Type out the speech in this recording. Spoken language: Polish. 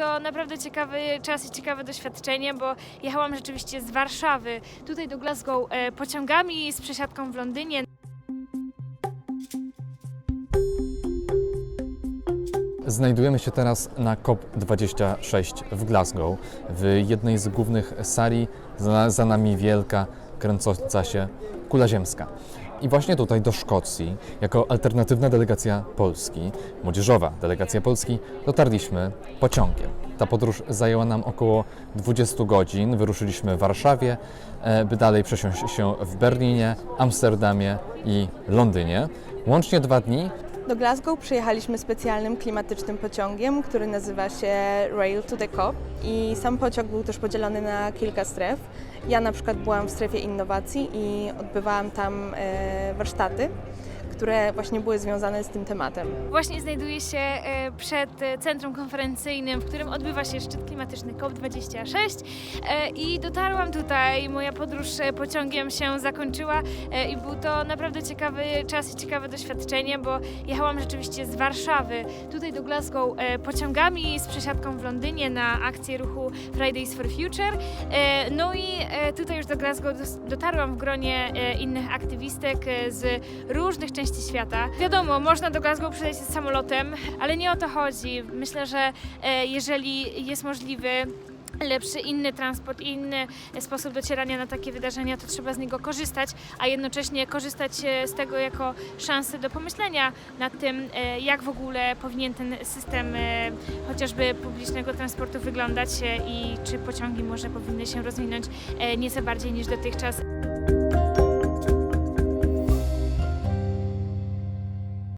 to naprawdę ciekawy czas i ciekawe doświadczenie, bo jechałam rzeczywiście z Warszawy tutaj do Glasgow e, pociągami z przesiadką w Londynie. Znajdujemy się teraz na COP26 w Glasgow, w jednej z głównych sali, za, za nami wielka, kręcąca się kula ziemska. I właśnie tutaj do Szkocji, jako alternatywna delegacja Polski, młodzieżowa delegacja Polski, dotarliśmy pociągiem. Ta podróż zajęła nam około 20 godzin. Wyruszyliśmy w Warszawie, e, by dalej przesiąść się w Berlinie, Amsterdamie i Londynie. Łącznie dwa dni, Do Glasgow przyjechaliśmy specjalnym klimatycznym pociągiem, który nazywa się Rail to the COP i sam pociąg był też podzielony na kilka stref. Ja na przykład byłam w strefie innowacji i odbywałam tam e, warsztaty, które właśnie były związane z tym tematem. Właśnie znajduję się e, przed e, centrum konferencyjnym, w którym odbywa się szczyt klimatyczny COP26 e, i dotarłam tutaj. Moja podróż pociągiem się zakończyła i był to naprawdę ciekawy czas i ciekawe doświadczenie, bo jechałam rzeczywiście z Warszawy tutaj do Glasgow pociągami z przesiadką w Londynie na akcję ruchu Fridays for Future. No i tutaj już do Glasgow dotarłam w gronie innych aktywistek z różnych części świata. Wiadomo, można do Glasgow z samolotem, ale nie o to chodzi. Myślę, że e, jeżeli jest możliwy lepszy inny transport, inny sposób docierania na takie wydarzenia, to trzeba z niego korzystać, a jednocześnie korzystać e, z tego jako szansę do pomyślenia nad tym, e, jak w ogóle powinien ten system chociażby publicznego transportu wyglądać i czy pociągi może powinny się rozwinąć nieco bardziej niż dotychczas.